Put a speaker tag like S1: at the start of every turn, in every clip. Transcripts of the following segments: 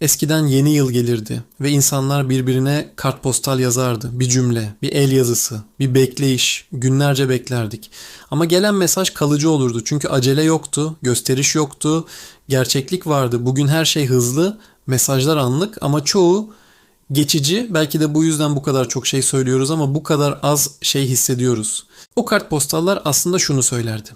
S1: Eskiden yeni yıl gelirdi ve insanlar birbirine kartpostal yazardı. Bir cümle, bir el yazısı, bir bekleyiş, günlerce beklerdik. Ama gelen mesaj kalıcı olurdu çünkü acele yoktu, gösteriş yoktu, gerçeklik vardı. Bugün her şey hızlı, mesajlar anlık ama çoğu geçici. Belki de bu yüzden bu kadar çok şey söylüyoruz ama bu kadar az şey hissediyoruz. O kartpostallar aslında şunu söylerdi.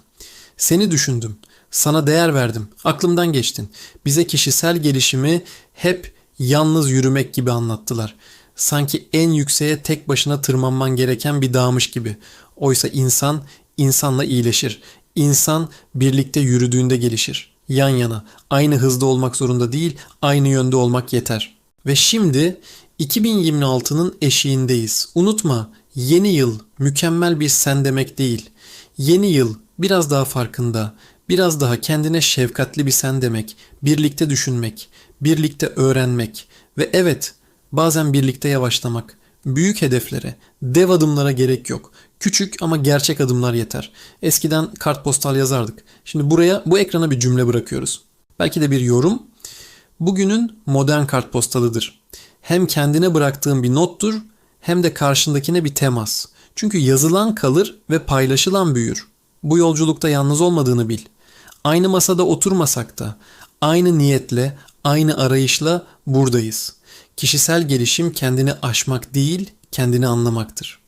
S1: Seni düşündüm. Sana değer verdim. Aklımdan geçtin. Bize kişisel gelişimi hep yalnız yürümek gibi anlattılar. Sanki en yükseğe tek başına tırmanman gereken bir dağmış gibi. Oysa insan insanla iyileşir. İnsan birlikte yürüdüğünde gelişir. Yan yana, aynı hızda olmak zorunda değil, aynı yönde olmak yeter. Ve şimdi 2026'nın eşiğindeyiz. Unutma, yeni yıl mükemmel bir sen demek değil. Yeni yıl biraz daha farkında, biraz daha kendine şefkatli bir sen demek, birlikte düşünmek, birlikte öğrenmek ve evet, bazen birlikte yavaşlamak. Büyük hedeflere, dev adımlara gerek yok. Küçük ama gerçek adımlar yeter. Eskiden kartpostal yazardık. Şimdi buraya bu ekrana bir cümle bırakıyoruz. Belki de bir yorum. Bugünün modern kartpostalıdır. Hem kendine bıraktığın bir nottur hem de karşındakine bir temas. Çünkü yazılan kalır ve paylaşılan büyür. Bu yolculukta yalnız olmadığını bil. Aynı masada oturmasak da aynı niyetle, aynı arayışla buradayız. Kişisel gelişim kendini aşmak değil, kendini anlamaktır.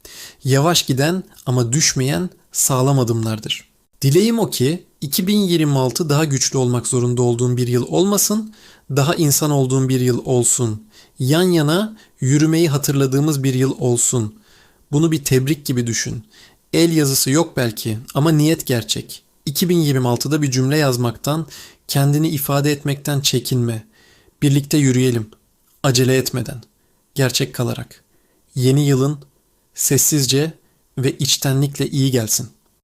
S1: Yavaş giden ama düşmeyen sağlam adımlardır. Dileğim o ki 2026 daha güçlü olmak zorunda olduğum bir yıl olmasın, daha insan olduğum bir yıl olsun. Yan yana yürümeyi hatırladığımız bir yıl olsun. Bunu bir tebrik gibi düşün. El yazısı yok belki ama niyet gerçek. 2026'da bir cümle yazmaktan, kendini ifade etmekten çekinme. Birlikte yürüyelim. Acele etmeden. Gerçek kalarak. Yeni yılın sessizce ve içtenlikle iyi gelsin.